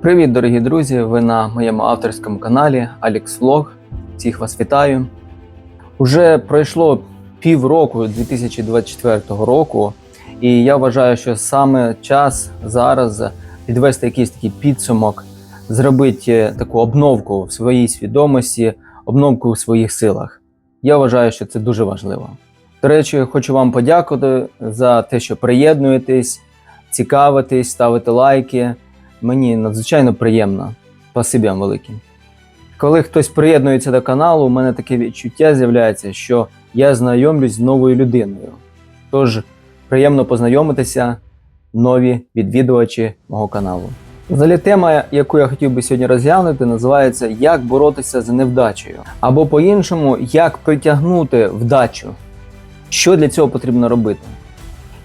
Привіт, дорогі друзі! Ви на моєму авторському каналі Alex Vlog. Всіх вас вітаю. Уже пройшло півроку 2024 року, і я вважаю, що саме час зараз підвести якийсь такий підсумок, зробити таку обновку в своїй свідомості, обновку в своїх силах. Я вважаю, що це дуже важливо. До речі, хочу вам подякувати за те, що приєднуєтесь, цікавитесь, ставите лайки. Мені надзвичайно приємно. Спасибі вам велике. Коли хтось приєднується до каналу, у мене таке відчуття з'являється, що я знайомлюсь з новою людиною. Тож приємно познайомитися, нові відвідувачі мого каналу. Взагалі, тема, яку я хотів би сьогодні розглянути, називається Як боротися з невдачею. Або по-іншому, як притягнути вдачу. Що для цього потрібно робити?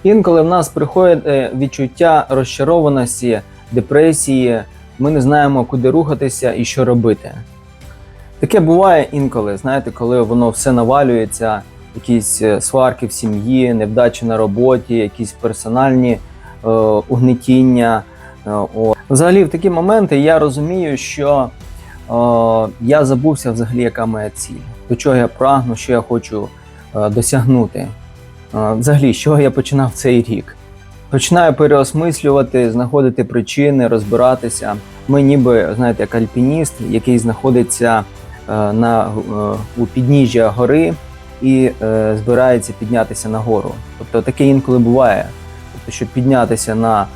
Інколи в нас приходить е, відчуття розчарованості, депресії, ми не знаємо, куди рухатися і що робити. Таке буває інколи, знаєте, коли воно все навалюється, якісь е, сварки в сім'ї, невдачі на роботі, якісь персональні е, угнетіння. Е, о. Взагалі, в такі моменти я розумію, що е, я забувся взагалі, яка моя ціль, до чого я прагну, що я хочу е, досягнути. Е, взагалі, з чого я починав цей рік. Починаю переосмислювати, знаходити причини, розбиратися. Ми ніби, знаєте, як альпініст, який знаходиться е, на, е, у підніжжя гори і е, збирається піднятися на гору. Тобто таке інколи буває. Тобто, щоб піднятися на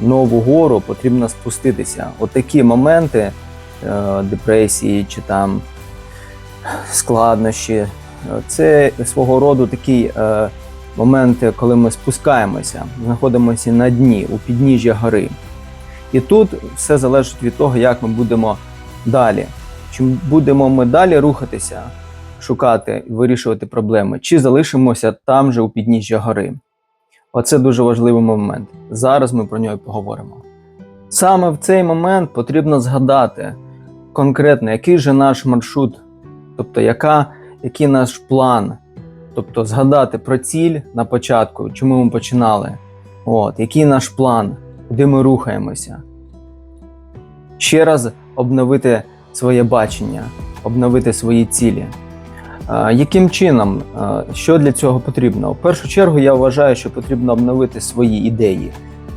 нову гору, потрібно спуститися. От такі моменти депресії чи там складнощі, це свого роду такий. Моменти, коли ми спускаємося, знаходимося на дні у підніжжя гори. І тут все залежить від того, як ми будемо далі. Чи будемо ми далі рухатися, шукати і вирішувати проблеми, чи залишимося там же у підніжжя гори. Оце дуже важливий момент. Зараз ми про нього поговоримо. Саме в цей момент потрібно згадати конкретно, який же наш маршрут, тобто яка, який наш план. Тобто згадати про ціль на початку, чому ми починали, От, який наш план, куди ми рухаємося. Ще раз обновити своє бачення, обновити свої цілі. Е, яким чином, е, що для цього потрібно? В першу чергу я вважаю, що потрібно обновити свої ідеї.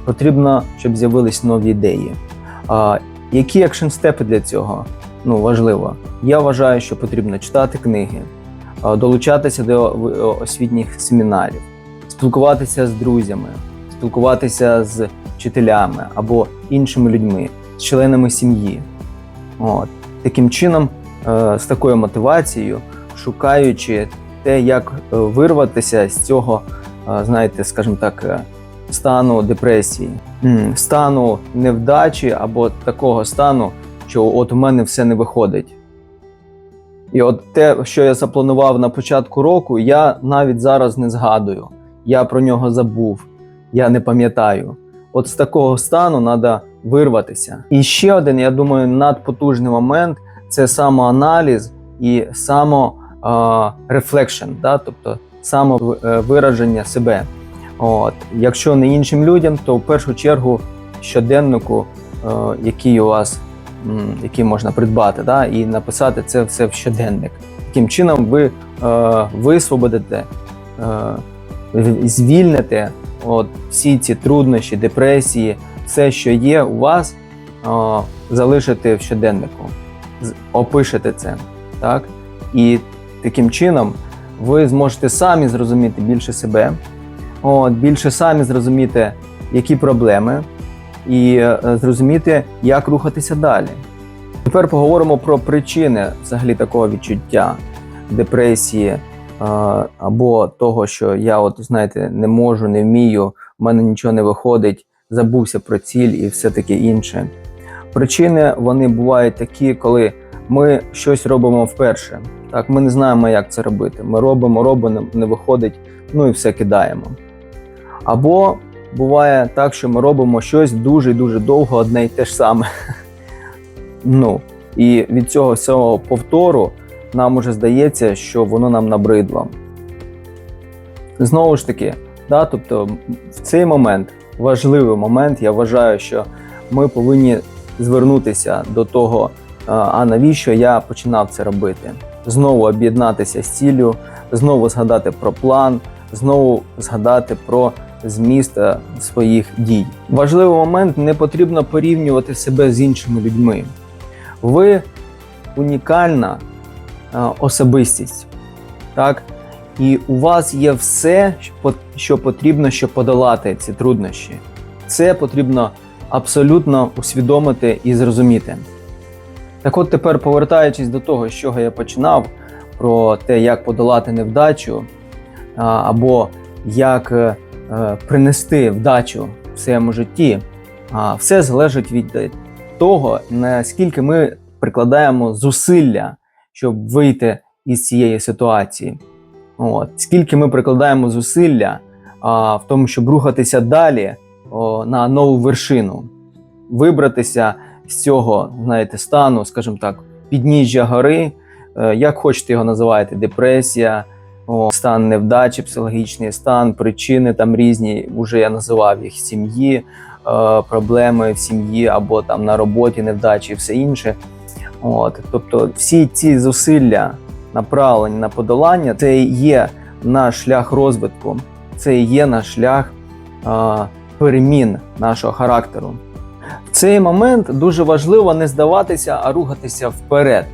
Потрібно, щоб з'явились нові ідеї. Е, які екшн степи для цього? Ну, важливо. Я вважаю, що потрібно читати книги долучатися до освітніх семінарів, спілкуватися з друзями, спілкуватися з вчителями або іншими людьми, з членами сім'ї. От. Таким чином, е, з такою мотивацією, шукаючи те, як е, вирватися з цього, е, знаєте, скажімо так, стану депресії, стану невдачі або такого стану, що от у мене все не виходить. І от те, що я запланував на початку року, я навіть зараз не згадую. Я про нього забув, я не пам'ятаю. От з такого стану треба вирватися. І ще один, я думаю, надпотужний момент це самоаналіз і саморефлекшн, да? тобто самовираження себе. От. Якщо не іншим людям, то в першу чергу щоденнику, е, який у вас які можна придбати, да, і написати це все в щоденник. Таким чином, ви е, висвободите, е, звільните от, всі ці труднощі, депресії, все, що є у вас, е, залишите в щоденнику, опишете це. Так? І таким чином ви зможете самі зрозуміти більше себе, от, більше самі зрозуміти, які проблеми і е, зрозуміти, як рухатися далі. Тепер поговоримо про причини взагалі такого відчуття депресії е, або того, що я, от знаєте, не можу, не вмію, в мене нічого не виходить, забувся про ціль і все таке інше. Причини вони бувають такі, коли ми щось робимо вперше. Так, Ми не знаємо, як це робити. Ми робимо, робимо, не виходить, ну і все кидаємо. Або буває так, що ми робимо щось дуже дуже довго, одне й те ж саме. Ну, І від цього всього повтору нам уже здається, що воно нам набридло. Знову ж таки, да, тобто в цей момент, важливий момент, я вважаю, що ми повинні звернутися до того, а, навіщо я починав це робити. Знову об'єднатися з ціллю, знову згадати про план, знову згадати про зміст своїх дій. Важливий момент не потрібно порівнювати себе з іншими людьми. Ви унікальна е, особистість, так? І у вас є все, що потрібно, щоб подолати ці труднощі. Це потрібно абсолютно усвідомити і зрозуміти. Так от тепер, повертаючись до того, з чого я починав, про те, як подолати невдачу, або як е, принести вдачу в своєму житті, а, все залежить від е, того, наскільки ми прикладаємо зусилля, щоб вийти із цієї ситуації. От. Скільки ми прикладаємо зусилля а, в тому, щоб рухатися далі о, на нову вершину, вибратися з цього, знаєте, стану, скажімо так, підніжжя гори, е, як хочете його називаєте, депресія, о, стан невдачі, психологічний стан, причини там різні, вже я називав їх сім'ї, е, проблеми в сім'ї або там на роботі невдачі і все інше. От, тобто всі ці зусилля направлені на подолання, це є наш шлях розвитку, це є наш шлях а, перемін нашого характеру. В цей момент дуже важливо не здаватися, а рухатися вперед.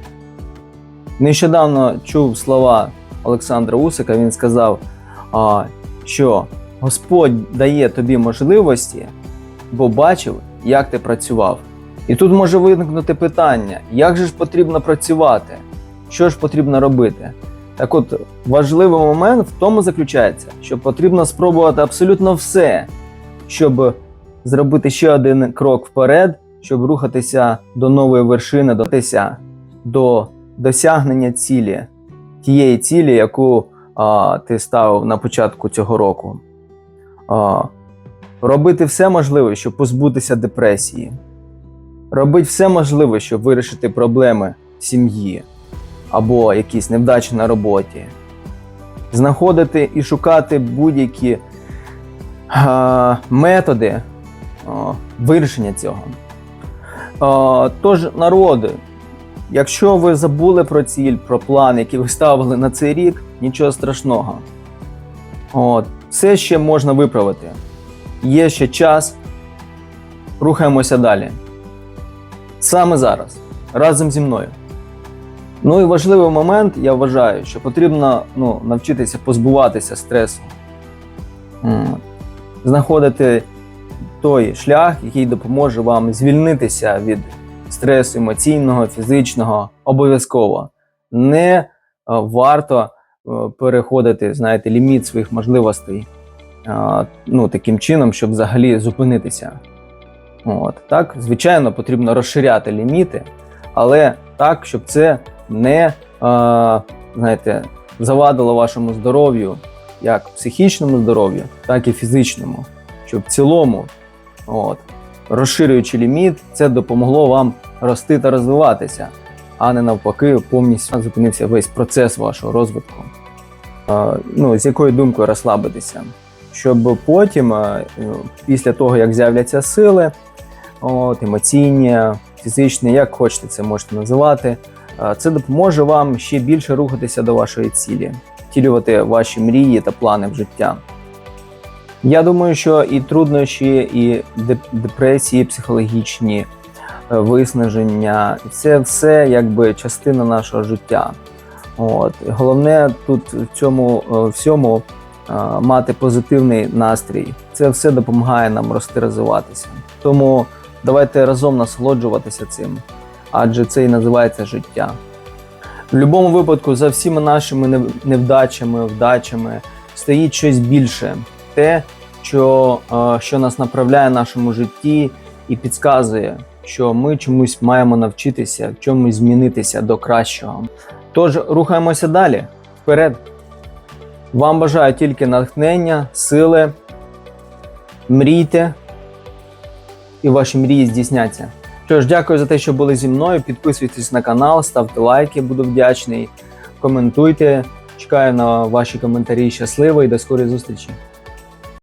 Нещодавно чув слова Олександра Усика. Він сказав, що Господь дає тобі можливості, бо бачив, як ти працював. І тут може виникнути питання: як же ж потрібно працювати? Що ж потрібно робити? Так от важливий момент в тому заключається, що потрібно спробувати абсолютно все, щоб зробити ще один крок вперед, щоб рухатися до нової вершини, дотися до досягнення цілі, тієї цілі, яку а, ти ставив на початку цього року. А, робити все можливе, щоб позбутися депресії. Робити все можливе, щоб вирішити проблеми сім'ї або якісь невдачі на роботі. Знаходити і шукати будь-які методи а, вирішення цього. А, тож, народи, якщо ви забули про ціль, про план, який ви ставили на цей рік, нічого страшного. От, все ще можна виправити. Є ще час. Рухаємося далі. Саме зараз, разом зі мною. Ну і важливий момент, я вважаю, що потрібно ну, навчитися позбуватися стресу, знаходити той шлях, який допоможе вам звільнитися від стресу емоційного, фізичного, обов'язково. Не е, варто е, переходити, знаєте, ліміт своїх можливостей е, ну, таким чином, щоб взагалі зупинитися. От. Так, звичайно, потрібно розширяти ліміти, але так, щоб це не знаєте, завадило вашому здоров'ю, як психічному здоров'ю, так і фізичному. Щоб в цілому, от, розширюючи ліміт, це допомогло вам рости та розвиватися, а не навпаки, повністю зупинився весь процес вашого розвитку. Ну, з якою думкою розслабитися, щоб потім, е, після того, як з'являться сили, от, емоційні, фізичні, як хочете це можете називати, е, це допоможе вам ще більше рухатися до вашої цілі, втілювати ваші мрії та плани в життя. Я думаю, що і труднощі, і деп- депресії, психологічні виснаження це все якби частина нашого життя. От. Головне тут в цьому е, всьому е, мати позитивний настрій. Це все допомагає нам рости, розвиватися. Тому давайте разом насолоджуватися цим, адже це і називається життя. В будь-якому випадку, за всіма нашими невдачами, вдачами стоїть щось більше, те, що, е, що нас направляє в нашому житті і підказує, що ми чомусь маємо навчитися, в чомусь змінитися до кращого. Тож рухаємося далі, вперед. Вам бажаю тільки натхнення, сили, мрійте, і ваші мрії здійсняться. Що ж, дякую за те, що були зі мною. Підписуйтесь на канал, ставте лайки, буду вдячний. Коментуйте. Чекаю на ваші коментарі. Щасливо і до скорої зустрічі!